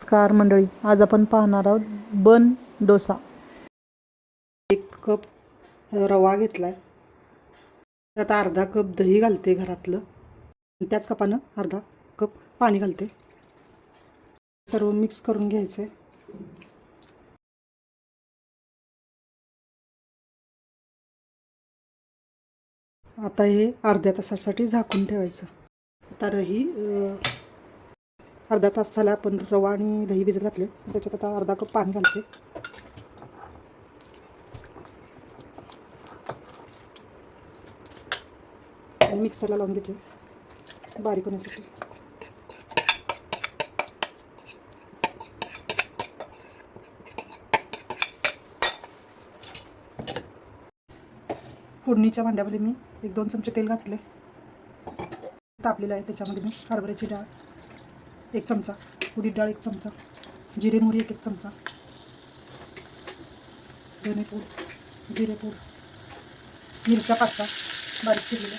नमस्कार मंडळी आज आपण पाहणार आहोत बन डोसा. एक कप रवा घेतलाय. त्यात अर्धा कप दही घालते घरातलं. त्याच कपानं अर्धा कप पाणी घालते. सर्व मिक्स करून घ्यायचं आता हे अर्ध्या तासासाठी झाकून ठेवायचं. आता रही अर्धा तास झाला आपण रवा आणि दही भिजत घातले. त्याच्यात आता अर्धा कप पाणी घालते. आणि मिक्सरला लावून घेते. बारीक होण्यासाठी. फोडणीच्या भांड्यामध्ये मी एक दोन चमचे तेल घातले. तापलेलं आहे त्याच्यामध्ये मी हरभऱ्याची डाळ. एक चमचा. उडीद डाळ एक चमचा. जिरे मोहरी एक एक चमचा. धनेपूड जिरेपूड मिरच्या पाच सहा बारीक केलेल्या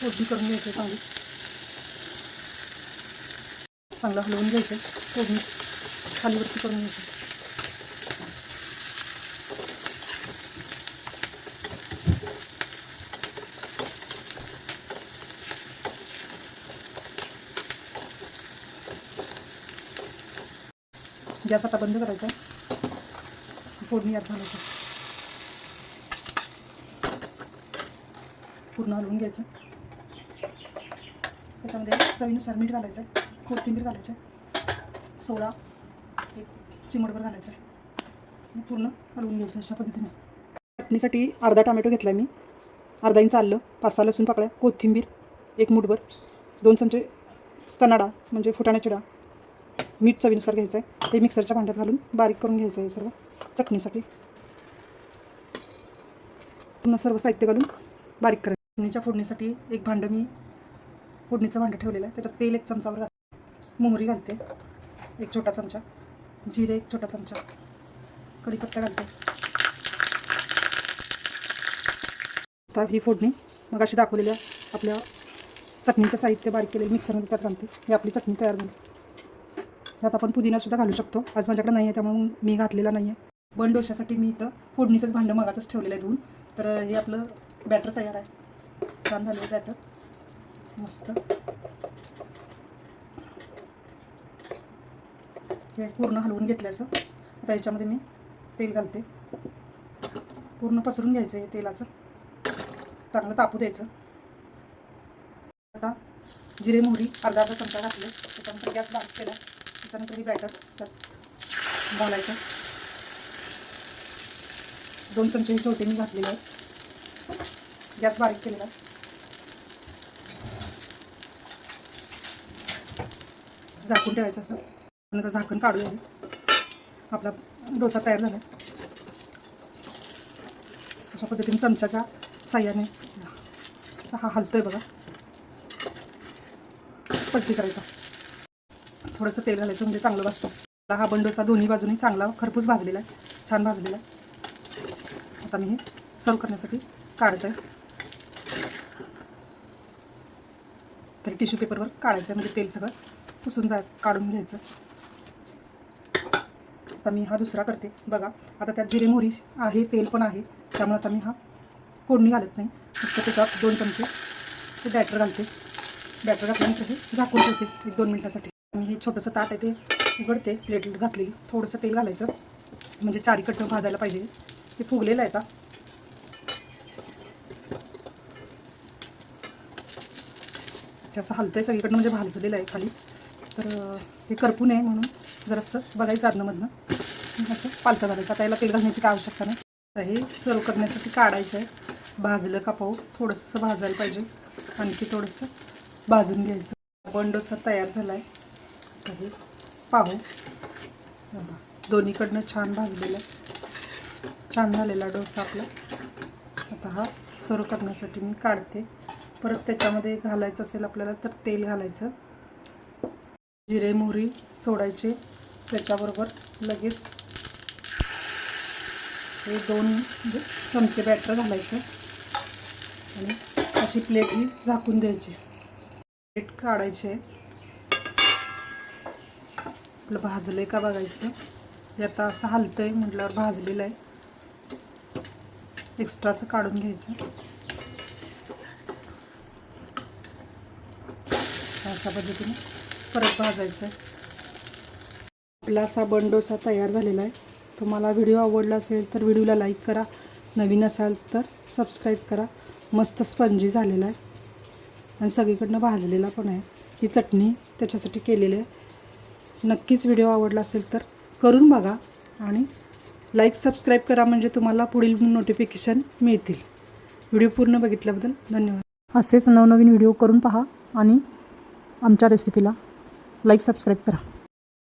फोडणी करून घ्यायचं चांगली. चांगलं हलवून घ्यायचं फोडणी खालीवरती करून घ्यायचं गॅस आता बंद करायचा फोडणी यात घालायचं पूर्ण हलवून घ्यायचं. त्याच्यामध्ये चवीनुसार मीठ घालायचं कोथिंबीर घालायचं सोडा एक चिमटभर घालायचं आहे. पूर्ण हलवून घ्यायचं अशा पद्धतीने. चटणीसाठी अर्धा टोमॅटो घेतला मी. अर्धा इंच आलं पाच सहा लसूण पाकळ्या कोथिंबीर एक मुठभर दोन चमचे चणा म्हणजे फुटाण्याची डाळ मीठ चवीनुसार घ्यायचं आहे ते मिक्सरच्या भांड्यात घालून बारीक करून घ्यायचं आहे सर्व चटणीसाठी. पूर्ण सर्व साहित्य घालून बारीक करायचं. चटणीच्या फोडणीसाठी एक भांडं मी फोडणीचं भांडं ठेवलेलं आहे. त्याच्यात तेल एक चमचावर घाल मोहरी घालते. एक छोटा चमचा. जिरे एक छोटा चमचा. कढीपत्ता घालते. आता ही फोडणी मग अशी दाखवलेल्या आपल्या चटणीचं साहित्य बारीक केलेलं मिक्सरमध्ये त्यात घालते. ही आपली चटणी तयार झाली. त्यात आपण पुदिनासुद्धा घालू शकतो. आज माझ्याकडे नाही आहे त्यामुळे मी घातलेला नाही आहे. बन डोशासाठी मी इथं फोडणीचंच भांडं मगाचंच ठेवलेलं आहे धुवून तर हे आपलं बॅटर तयार आहे. छान झालेलं बॅटर मस्त. हे पूर्ण हलवून घेतल्याचं. आता याच्यामध्ये मी तेल घालते. पूर्ण पसरून घ्यायचं हे तेलाचं. चांगलं तापू द्यायचं. आता जिरे मोहरी अर्धा अर्धा चमचा घातले. त्याच्यानंतर गॅस बारीक केला. त्याच्यानंतर ही बॅटर त्यात घालायचं दोन चमचे हे छोटे मी घातलेले आहेत. गॅस बारीक केलेला आहे. झाकून ठेवायचं असं. नंतर झाकण काढूया आपला डोसा तयार झाला अशा पद्धतीने चमच्याच्या साह्याने हा हलतोय बघा. पट्टी करायचा. थोडंसं तेल घालायचं म्हणजे चांगलं बसतं हा बंडोसा दोन्ही बाजूनी चांगला खरपूस भाजलेला आहे छान भाजलेला आहे. आता मी हे सर्व करण्यासाठी काढत आहे तरी टिश्यू पेपरवर काढायचं आहे म्हणजे तेल सगळं पुसून जा काढून घ्यायचं. आता मी हा दुसरा करते. बघा आता त्यात जिरे मोहरी आहे तेल पण आहे. त्यामुळे आता मी हा फोडणी घालत नाही. फक्त त्याच्यात दोन चमचे ते बॅटर घालते. बॅटर घातल्यानंतर हे झाकून ठेवते एक दोन मिनटासाठी. मी हे छोटंसं ताट आहे ते उघडते प्लेट घातलेली थोडंसं तेल घालायचं. म्हणजे चारीकडनं भाजायला पाहिजे. ते फुगलेलं आहे का ते असं हलतंय सगळीकडनं म्हणजे भाजलेलं आहे खाली. तर हे करपू नये म्हणून जरासं बघायचं आदनंमधनं असं पालथं घालायचं. आता याला तेल घालण्याची काय आवश्यकता नाही. तर हे सर्व करण्यासाठी काढायचं आहे. भाजलं का पाहू. थोडंसं भाजायला पाहिजे. आणखी थोडंसं भाजून घ्यायचं. बंडोसा तयार झाला आहे तर हे पाहू दोन्हीकडनं छान भाजलेलं छान झालेला डोसा आपला. आता हा सर्व करण्यासाठी मी काढते. परत त्याच्यामध्ये घालायचं असेल आपल्याला तर तेल घालायचं. जिरे मोहरी सोडायचे. त्याच्याबरोबर लगेच हे दोन म्हणजे चमचे बॅटर घालायचं. आणि अशी प्लेट ही झाकून द्यायची. प्लेट काढायची. आहे आपलं भाजलं आहे का बघायचं? हे आता असं हलतं आहे म्हटल्यावर भाजलेलं आहे. एक्स्ट्राचं काढून घ्यायचं. अशा पद्धतीने परत भाजायचं आहे आपला असा बंडोसा तयार झालेला आहे. तुम्हाला व्हिडिओ आवडला असेल तर व्हिडिओला लाईक करा. नवीन असाल तर सबस्क्राईब करा. मस्त स्पंजी झालेला आहे. आणि सगळीकडनं भाजलेला पण आहे. ही चटणी त्याच्यासाठी केलेली आहे. नक्कीच व्हिडिओ आवडला असेल तर करून बघा आणि लाईक सबस्क्राईब करा म्हणजे तुम्हाला पुढील नोटिफिकेशन मिळतील. व्हिडिओ पूर्ण बघितल्याबद्दल धन्यवाद. असेच नवनवीन व्हिडिओ करून पहा आणि आमच्या रेसिपीला लाईक सबस्क्राईब करा.